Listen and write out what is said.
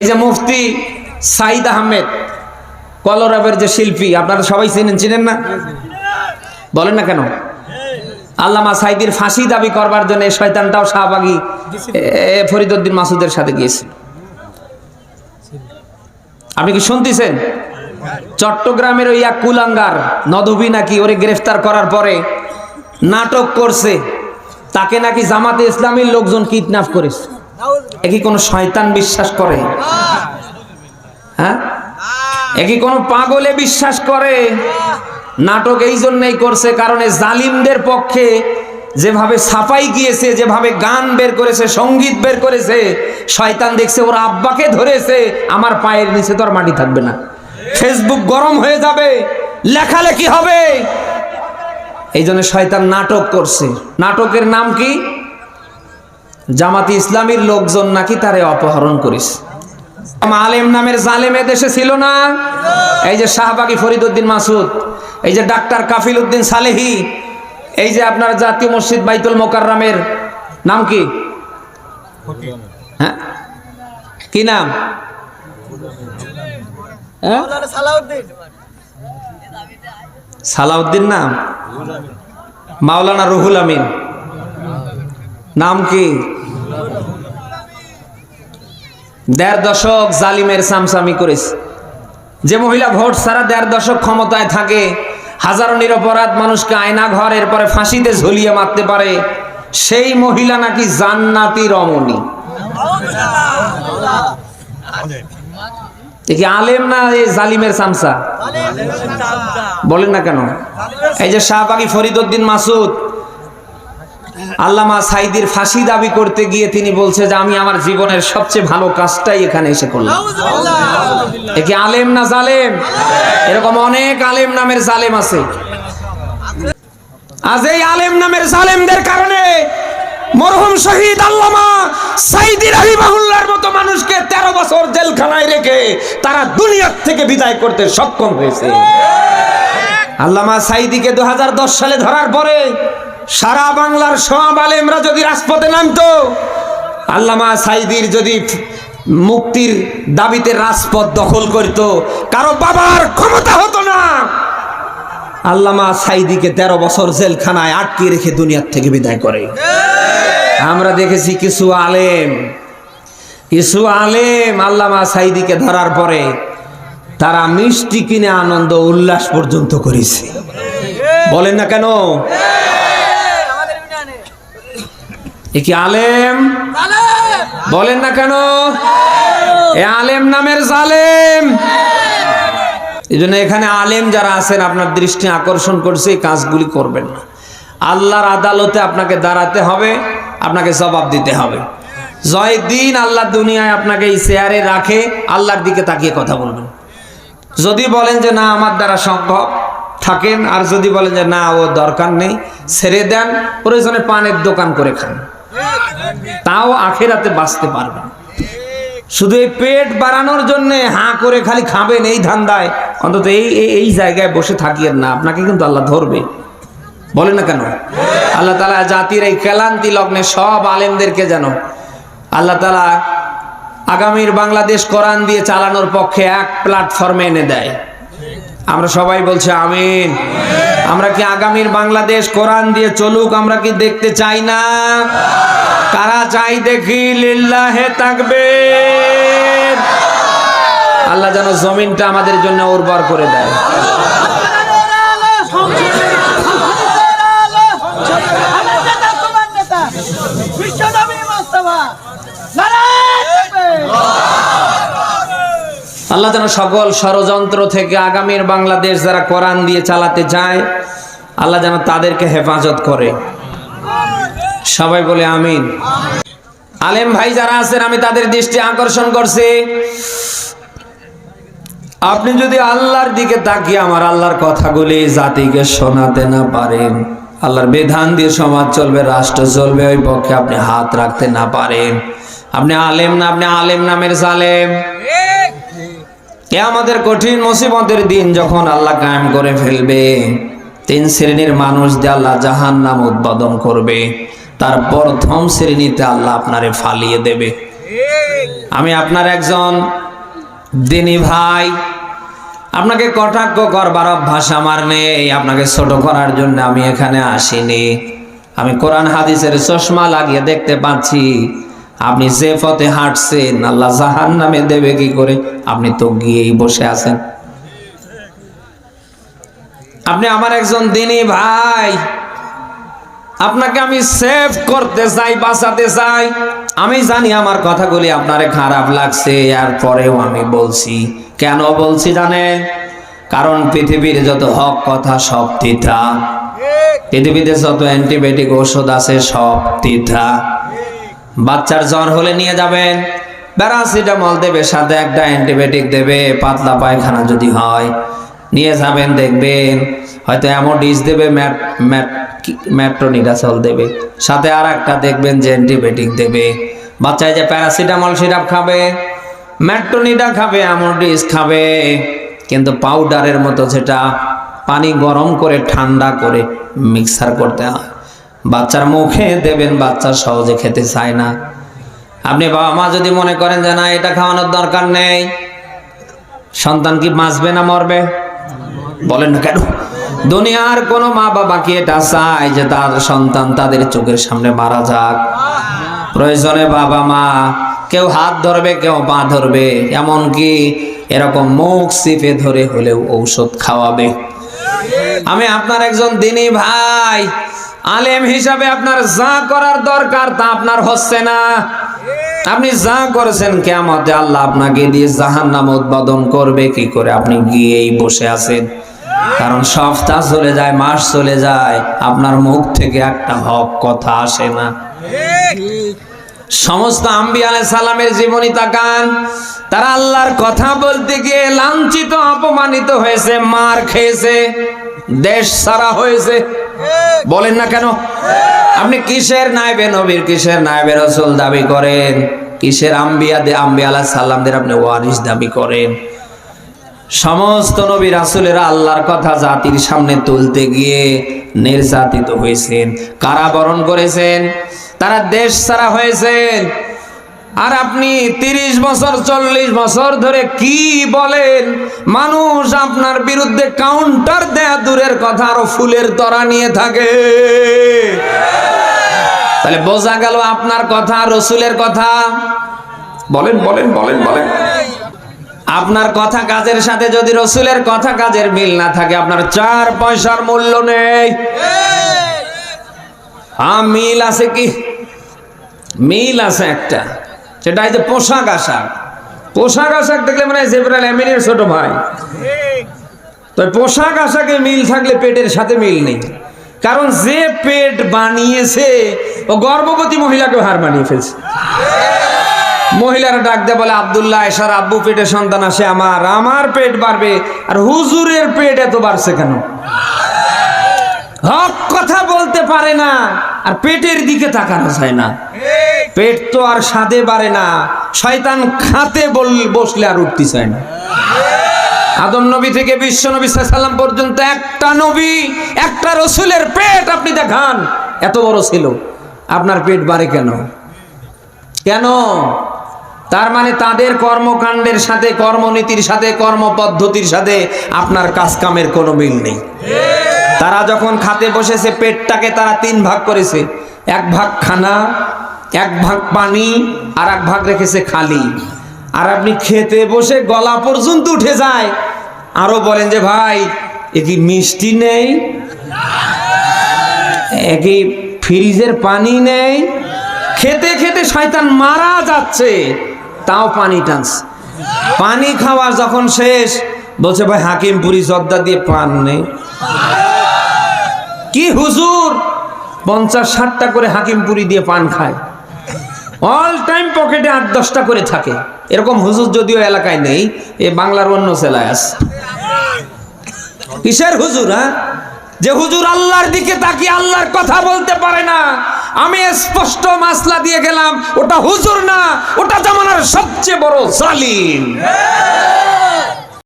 যে মুফতি সাইদ আহমেদ কলরবের যে শিল্পী আপনারা সবাই চিনেন চিনেন না? বলেন না কেন? আল্লামা সাইদির ফাঁসি দাবি করবার জন্য শয়তানটাও শাহবাগী এ, ফরিদউদ্দিন মাসুদের সাথে গিয়েছিল আপনি কি শুনতেছেন? চট্টগ্রামের ওই এক কুলাঙ্গার নদবী নাকি ওরে গ্রেফতার করার পরে নাটক করছে তাকে নাকি জামাতে ইসলামীর লোকজন কিডন্যাপ করেছে। এ কি কোনো শয়তান বিশ্বাস করে? হ্যাঁ? এ কি কোনো পাগলে বিশ্বাস করে? নাটক এই জন্যই করছে কারণ জালিমদের পক্ষে যেভাবে সাফাই গিয়েছে, যেভাবে গান বের করেছে, সংগীত বের করেছে, শয়তান দেখছে ওর আব্বাকে ধরেছে, আমার পায়ের নিচে তো আর মাটি থাকবে না। ফেসবুক গরম হয়ে যাবে, লেখালেখি হবে। এই জন্য শয়তান নাটক করছে। নাটকের নাম কি? জামাতি ইসলামীর লোকজন নাকি তারে অপহরণ করিস? আলেম নামের জালেম দেশে ছিল না। এই যে শাহবাগী ফরিদউদ্দিন মাসুদ, এই যে ডাক্তার কাফিল উদ্দিন সালেহি, এই যে আপনার জাতীয় মসজিদ বাইতুল মোকাররামের নাম কি? হ্যাঁ? কি নাম? হ্যাঁ? সালাউদ্দিন নাম? মাওলানা রুহুল আমিন। নাম কি? দেড় দশক জালিমের সামসামি করেছে। যে মহিলা ভোট ছাড়া দেড় দশক ক্ষমতায় থাকে, হাজারো নিরপরাধ মানুষকে আয়না ঘর এরপরে ফাঁসিতে ঝুলিয়ে মারতে পারে, সেই মহিলা নাকি জান্নাতি রমণী। কি আলেম না এই জালিমের সামসা? বলেন না কেন? এই যে শাহবাগী ফরিদউদ্দিন মাসুদ আল্লামা সাইদির ফাঁসি দাবি করতে গিয়ে তিনি বলছে যে আমি আমার জীবনের সবচেয়ে ভালো কাজটাই এখানে এসে করলাম। এ কি আলেম না জালেম? এরকম অনেক আলেম নামের জালেম আছে। আজ এই আলেম নামের জালেমদের কারণে মরহুম শহীদ আল্লামা সাইদি রাহিমাহুল্লাহর মতো মানুষকে তেরো বছর জেলখানায় রেখে তারা দুনিয়ার থেকে বিদায় করতে সক্ষম হয়েছে। আল্লামা সাইদিকে দু হাজার দশ সালে ধরার পরে সারা বাংলার সব আলেমরা যদি রাজপথে নামতো, আল্লামা সাইদির যদি মুক্তির দাবিতে রাজপথ দখল করত, কারও বাবার ক্ষমতা হতো না। আল্লামা সাইদিকে তেরো বছর জেলখানায় আটকে রেখে দুনিয়ার থেকে বিদায় করে। আমরা দেখেছি কিছু আলেম কিছু আলেম আল্লামা সাইদিকে ধরার পরে তারা মিষ্টি কিনে আনন্দ উল্লাস পর্যন্ত করেছে। বলেন না কেন? এ কি আলেম? বলেন না কেন? এ আলেম নামের জালেম। এই জন্য এখানে আলেম যারা আছেন, আপনার দৃষ্টি আকর্ষণ করছে, এই কাজগুলি করবেন না। আল্লাহর আদালতে আপনাকে দাঁড়াতে হবে, আপনাকে জবাব দিতে হবে। জয় দিন আল্লাহ দুনিয়ায় আপনাকে এই চেয়ারে রাখে, আল্লাহর দিকে তাকিয়ে কথা বলবেন। যদি বলেন যে না, আমার দ্বারা সম্ভব, থাকেন। আর যদি বলেন যে না, ও দরকার নেই, ছেড়ে দেন, প্রয়োজনে পানের দোকান করে খান। তাও আখেরাতে বাঁচতে পারবেন শুধু এই পেট বাড়ানোর জন্য হাঁ করে খালি খাবেন এই ধান্দায়। অন্তত এই, এই- জায়গায় বসে থাকিয়েন না। আপনাকে কিন্তু আল্লাহ ধরবে। বলে না কেন? আল্লাহ তালা জাতির এই কেলান্তি লগ্নে সব আলেমদেরকে যেন আল্লাহ তালা আগামীর বাংলাদেশ কোরআন দিয়ে চালানোর পক্ষে এক প্ল্যাটফর্মে এনে দেয়। আমরা সবাই বলছি আমিন। আমরা কি আগামীর বাংলাদেশ কোরআন দিয়ে চলুক? আমরা কি দেখতে চাই না? কারা চাই দেখি? লিল্লাহে থাকবে আল্লাহ যেন জমিনটা আমাদের জন্য উর্বর করে দেয়। আল্লাহ যেন সকল ষড়যন্ত্র থেকে আগামীর বাংলাদেশ যারা কোরআন দিয়ে চালাতে চায়, আল্লাহ যেন তাদেরকে হেফাজত করে। সবাই বলে আমিন। আলেম ভাই যারা আছেন, আমি তাদের দৃষ্টি আকর্ষণ করছি। আপনি যদি আল্লাহর দিকে তাকিয়ে আমার আল্লাহর কথাগুলি জাতিকে শোনাতে না পারেন, আল্লাহর বিধান দিয়ে সমাজ চলবে, রাষ্ট্র চলবে, ওই পক্ষে আপনি হাত রাখতে না পারেন। আপনি আলেম না, আপনি আলেম নামের জালেম। এ আমাদের কঠিন মুসিবতের দিন যখন আল্লাহ কায়েম করে ফেলবে, তিন শ্রেণির মানুষ দিয়ে আল্লাহ জাহান নাম উদ্বোধন করবে, তার প্রথম শ্রেণীতে আল্লাহ আপনারে ফালিয়ে দেবে। আমি আপনার একজন দিনী ভাই, আপনাকে কটাক্ষ করবার অভ্যাস আমার নেই, আপনাকে ছোট করার জন্য আমি এখানে আসিনি। আমি কোরআন হাদিসের চশমা লাগিয়ে দেখতে পাচ্ছি আপনি যে পথে হাঁটছেন, আল্লাহ জাহান নামে দেবে কি করে? আপনি তো গিয়েই বসে আছেন। আপনি আমার একজন দিনী ভাই। আপনাকে আমি সেভ করতে চাই, বাঁচাতে চাই। আমি জানি আমার কথাগুলি আপনারে খারাপ লাগছে আর পরেও আমি বলছি। কেন বলছি জানেন কারণ পৃথিবীর যত হক কথা সব তিথা পৃথিবীতে যত অ্যান্টিবায়োটিক ওষুধ আছে সব তিথা বাচ্চার জ্বর হলে নিয়ে যাবেন। প্যারাসিটামল দেবে, সাথে একটা অ্যান্টিবায়োটিক দেবে, পাতলা পায়খানা যদি হয়, নিয়ে যাবেন, দেখবেন। হয়তো অ্যামোডিস দেবে, ম্যাট ম্যাট ম্যাট্রোনিডাসল দেবে। সাথে আর একটা দেখবেন যে অ্যান্টিবায়োটিক দেবে। বাচ্চায় যে প্যারাসিটামল সিরাপ খাবে, ম্যাট্রোনিডা খাবে অ্যামোডিস খাবে। কিন্তু পাউডারের মতো যেটা পানি গরম করে, ঠান্ডা করে মিক্সার করতে হয়। বাচ্চার মুখে দেবেন, বাচ্চা সহজে খেতে চায় না। আপনি বাবা মা যদি মনে করেন যে, না, এটা খাওয়ানোর দরকার নেই। সন্তান কি বাঁচবে না মরবে? বলেন না কেন? দুনিয়ার কোনো মা বাবা কি এটা চায় যে, তার সন্তান তাদের চোখের সামনে মারা যাক? প্রয়োজনে বাবা মা, কেউ হাত ধরবে, কেউ পা ধরবে, এমনকি এরকম মুখ চিপে ধরে হলেও ঔষধ খাওয়াবে। আমি আপনার একজন দিনী ভাই আলেম হিসাবে আপনার যা করার দরকার তা আপনার হচ্ছে না। আপনি যা করেছেন কেমতে আল্লাহ আপনাকে দিয়ে জাহান নাম উদ্বোধন করবে। কি করে আপনি গিয়েই বসে আছেন? কারণ সপ্তাহ চলে যায়, মাস চলে যায়, আপনার মুখ থেকে একটা হক কথা আসে না। সমস্ত আম্বি আলাই সালামের জীবনী তাকান। তারা আল্লাহর কথা বলতে গিয়ে লাঞ্ছিত, অপমানিত হয়েছে, মার খেয়েছে। দেশ সারা হয়েছে। বলেন না কেন? আপনি কিসের নাইবে নবীর, কিসের নাইবে রসুল দাবি করেন? কিসের আম্বিয়া দে আম্বিয়া আলাহ সাল্লামদের আপনি ওয়ারিস দাবি করেন? সমস্ত নবী রাসুলেরা আল্লাহর কথা জাতির সামনে তুলতে গিয়ে নির্যাতিত হয়েছেন, কারাবরণ করেছেন। তারা দেশ ছাড়া হয়েছেন। আর আপনি তিরিশ বছর, চল্লিশ বছর ধরে কি বলেন? মানুষ আপনার বিরুদ্ধে কাউন্টার দেয়া দূরের কথা, আরও ফুলের তরা নিয়ে থাকে। তাহলে বোঝা গেল আপনার কথা, রসুলের কথা। বলেন বলেন বলেন বলেন। আপনার কথা কাজের সাথে যদি রসুলের কথা কাজের মিল না থাকে, আপনার চার পয়সার মূল্য নেই। মিল আছে কি? মিল আছে একটা। সেটা এই যে পোশাক আশাক। পোশাক আশাক দেখলে মানে জেবরাল এমিনের ছোট ভাই। তো পোশাক আশাকে মিল থাকলে পেটের সাথে মিল নেই। কারণ যে পেট বানিয়েছে, ও গর্ভবতী মহিলাকে হার বানিয়ে ফেলছে। মহিলারা ডাক দেয়, বলে, আবদুল্লাহ এসার আব্বু পেটে সন্তান আসে আমার আমার পেট বাড়বে, আর হুজুরের পেট এত বাড়ছে কেন? হক কথা বলতে পারে না, আর পেটের দিকে তাকানো যায় না। পেট তো আর স্বাদে বাড়ে না। শয়তান খাতে বল, বসলে আর উঠতে চায় না। আদম নবী থেকে বিশ্ব নবী সাল্লাম পর্যন্ত একটা নবী, একটা রসুলের পেট আপনি দেখান। এত বড় ছিল। আপনার পেট বাড়ে কেন? কেন? তার মানে তাদের কর্মকাণ্ডের সাথে, কর্মনীতির সাথে, কর্মপদ্ধতির সাথে আপনার কাজকামের কোনো মিল নেই। তারা যখন খাতে বসেছে, পেটটাকে তারা তিন ভাগ করেছে। এক ভাগ খানা এক ভাগ পানি আর এক ভাগ রেখেছে খালি। আর আপনি খেতে বসে গলা পর্যন্ত উঠে যায়। আরও বলেন যে, ভাই, এ কি মিষ্টি নেই? এ কি ফ্রিজের পানি নেই? খেতে খেতে শয়তান মারা যাচ্ছে। তাও পানি টানছে। পানি খাওয়া যখন শেষ, বলছে, ভাই, হাকিমপুরি জর্দা দিয়ে পান নেই। কি হুজুর! পঞ্চাশ ষাটটা করে হাকিমপুরি দিয়ে পান খায়। অল টাইম পকেটে আট, দশটা করে থাকে। এরকম হুজুর যদিও এলাকায় নেই, এ বাংলার অন্য জেলায় আছে। কিসের হুজুর হ্যাঁ? যে হুজুর আল্লাহর দিকে তাকিয়ে আল্লাহর কথা বলতে পারে না। আমি স্পষ্ট মাসলা দিয়ে গেলাম, ওটা হুজুর না, ওটা জামানার সবচেয়ে বড় জালিম।